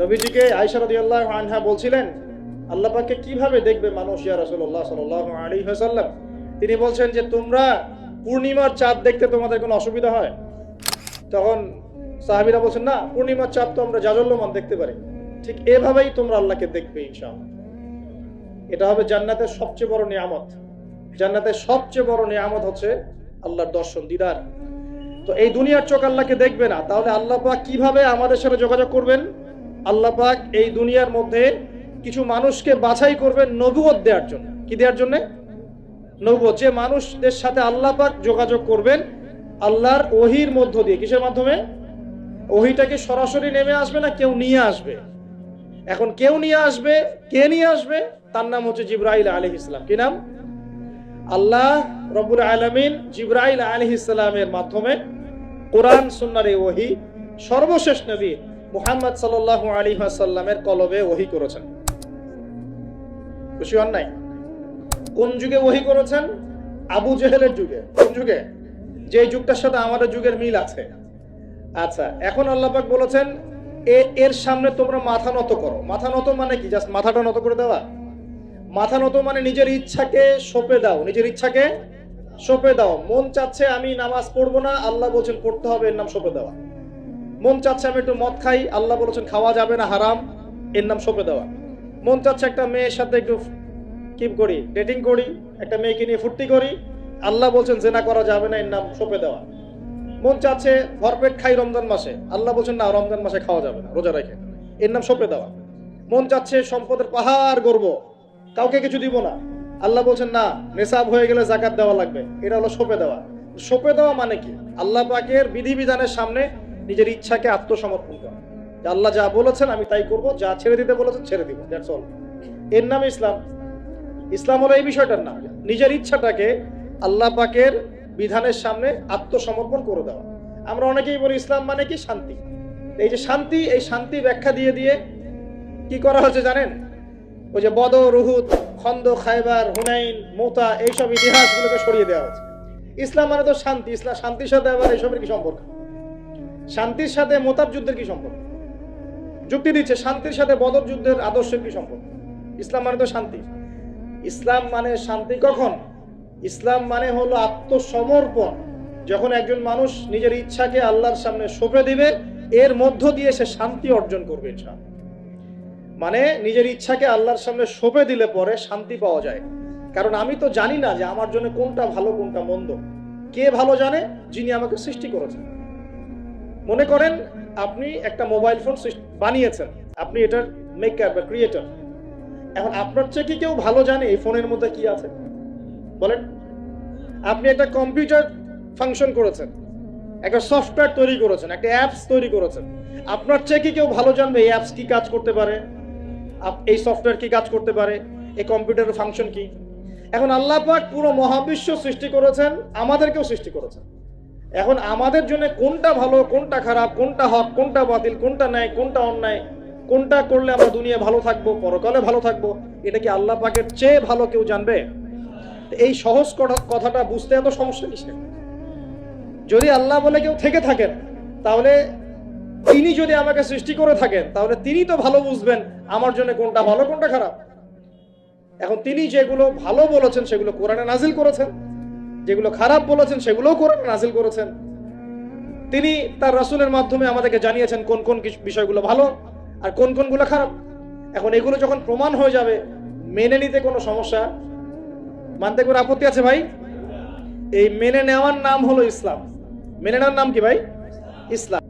নবীজিকে আয়সা রাদিয়াল্লাহু আনহা বলছিলেন, আল্লাহ পাককে কীভাবে দেখবে মানুষ, ইয়া রাসূলুল্লাহ সাল্লাল্লাহু আলাইহি ওয়াসাল্লাম? তিনি বলছেন যে, তোমরা পূর্ণিমার চাঁদ দেখতে তোমাদের কোনো অসুবিধা হয়? তখন সাহাবীরা বলছেন, না, পূর্ণিমার চাঁদ তো আমরা জাজল্যমান দেখতে পারি। ঠিক এভাবেই তোমরা আল্লাহকে দেখবে, ইনশাআল্লাহ। এটা হবে জান্নাতের সবচেয়ে বড় নিয়ামত। জান্নাতের সবচেয়ে বড় নিয়ামত হচ্ছে আল্লাহর দর্শন, দিদার। তো এই দুনিয়ার চোখ আল্লাহকে দেখবে না। তাহলে আল্লাহ কীভাবে আমাদের সাথে যোগাযোগ করবেন? আল্লাহ পাক এই দুনিয়ার মধ্যে কিছু মানুষকে বাছাই করবেন নবুয়ত দেওয়ার জন্য। কি দেওয়ার জন্য? নবুয়ত যে মানুষদের সাথে আল্লাহ পাক যোগাযোগ করবেন, আল্লাহর ওহির মধ্য দিয়ে। কিসের মাধ্যমে? ওহিটাকে সরাসরি নেমে আসবে না, কেউ নিয়ে আসবে। এখন কেউ নিয়ে আসবে, কে নিয়ে আসবে? তার নাম হচ্ছে জিব্রাইল আলী ইসলাম কি নাম? আল্লাহ রব্বুল আলমিন জিব্রাইল আলী ইসলামের মাধ্যমে কোরআন সুন্নার ওহি সর্বশেষ নবী মুহাম্মদ সাল্লাহ আলী সাল্লামের কলবে ওহি করেছেন। খুশি হন নাই? কোন যুগে ওহি করেছেন? আবু জেহেলের যুগে। কোন যুগে? যে যুগটার সাথে আমাদের যুগের মিল আছে। আচ্ছা এখন আল্লাপাক বলেছেন এর সামনে তোমরা মাথা নত করো। মাথা নত মানে কি? জাস্ট মাথাটা নত করে দেওয়া? মাথা নত মানে নিজের ইচ্ছাকে সঁপে দাও। নিজের ইচ্ছাকে সঁপে দাও। মন চাচ্ছে আমি নামাজ পড়ব না, আল্লাহ বলছেন, পড়তে হবে, এর নাম সঁপে দেওয়া। মন চাচ্ছে আমি একটু মদ খাই, আল্লাহ বলেছেন খাওয়া যাবে না, হারাম। এর নাম সঁপে দেওয়া। মন চাচ্ছে একটা মেয়ের সাথে একটু কি করি ডেটিং করি, একটা মেয়েকে নিয়ে ফুর্তি করি, আল্লাহ বলছেন জেনা করা যাবে না, এর নাম সঁপে দেওয়া। মন চাচ্ছে ভরপেট খাই রমজান মাসে, আল্লাহ বলছেন না, রমজান মাসে খাওয়া যাবে না, রোজা রেখে। এর নাম সঁপে দেওয়া। মন চাচ্ছে সম্পদের পাহাড় গর্ব কাউকে কিছু দিব না। আল্লাহ বলছেন না, নেশাব হয়ে গেলে জাকাত দেওয়া লাগবে, এটা হলো সঁপে দেওয়া। সঁপে দেওয়া মানে কি? আল্লাহ পাকের বিধিবিধানের সামনে নিজের ইচ্ছাকে আত্মসমর্পণ করা। আল্লাহ যা বলেছেন আমি তাই করব, যা ছেড়ে দিতে বলেছেন ছেড়ে দিব দ্যাটস অল এর নাম ইসলাম। ইসলাম হলো এই বিষয়টার নাম, নিজের ইচ্ছাটাকে আল্লাহ পাকের বিধানের সামনে আত্মসমর্পণ করে দেওয়া। আমরা অনেকেই বলি, ইসলাম মানে কি? শান্তি। এই যে শান্তি, এই শান্তি ব্যাখ্যা দিয়ে দিয়ে কি করা হয়েছে জানেন? ওই যে বদর রুহুত খন্দ খাইবার হুনাইন, মোতা, এইসব ইতিহাসগুলোকে সরিয়ে দেওয়া হয়েছে। ইসলাম মানে তো শান্তি, ইসলাম শান্তির সাথে আবার এইসবের কি সম্পর্ক? শান্তির সাথে মোতার যুদ্ধের কি সম্পর্ক? যুক্তি দিচ্ছে, শান্তির সাথে বদর যুদ্ধের আদর্শের কি সম্পর্ক? ইসলাম মানে তো শান্তি। ইসলাম মানে শান্তি কখন? ইসলাম মানে হলো আত্মসমর্পণ। যখন একজন মানুষ নিজের ইচ্ছাকে আল্লাহর সামনে সঁপে দিবে, এর মধ্য দিয়ে সে শান্তি অর্জন করবে, ইনশাআল্লাহ। মানে নিজের ইচ্ছাকে আল্লাহর সামনে সঁপে দিলে পরে শান্তি পাওয়া যায়। কারণ আমি তো জানি না যে আমার জন্য কোনটা ভালো, কোনটা মন্দ। কে ভালো জানে? যিনি আমাকে সৃষ্টি করেছেন। মনে করেন আপনি একটা মোবাইল ফোন বানিয়েছেন, আপনি এটার মেকার বা ক্রিয়েটর এখন আপনার চেয়ে কি কেউ ভালো জানে এই ফোনের মধ্যে কি আছে? বলেন, আপনি একটা কম্পিউটার ফাংশন করেছেন, একটা সফটওয়্যার তৈরি করেছেন, একটা অ্যাপস তৈরি করেছেন। আপনার চেয়ে কি কেউ ভালো জানবে এই অ্যাপস কি কাজ করতে পারে? এই সফটওয়্যার কি কাজ করতে পারে? এই কম্পিউটারের ফাংশন কি? এখন আল্লাহ পাক পুরো মহাবিশ্ব সৃষ্টি করেছেন, আমাদেরকেও সৃষ্টি করেছেন। এখন আমাদের জন্য কোনটা ভালো, কোনটা খারাপ, কোনটা হক, কোনটা বাতিল, কোনটা ন্যায়, কোনটা অন্যায়, কোনটা করলে আমরা দুনিয়া ভালো থাকব, পরকালে ভালো থাকব, এটা কি আল্লাহ পাকের চেয়ে ভালো কেউ জানবে? এই সহজ কথা- কথাটা বুঝতে এত সমস্যা কিসের? যদি আল্লাহ বলে কেউ থেকে থাকেন, তাহলে তিনি যদি আমাকে সৃষ্টি করে থাকেন, তাহলে তিনি তো ভালো বুঝবেন আমার জন্য কোনটা ভালো, কোনটা খারাপ। এখন তিনি যেগুলো ভালো বলেছেন, সেগুলো কোরআনে নাজিল করেছেন। যেগুলো খারাপ বলেছেন, সেগুলোও করেন নাজিল করেছেন। তিনি তার রাসুলের মাধ্যমে আমাদেরকে জানিয়েছেন কোন কোন বিষয়গুলো ভালো আর কোন কোনগুলো খারাপ। এখন এগুলো যখন প্রমাণ হয়ে যাবে, মেনে নিতে কোনো সমস্যা মানতে কোনো আপত্তি আছে ভাই? এই মেনে নেওয়ার নাম হলো ইসলাম। মেনে নেওয়ার নাম কি ভাই? ইসলাম।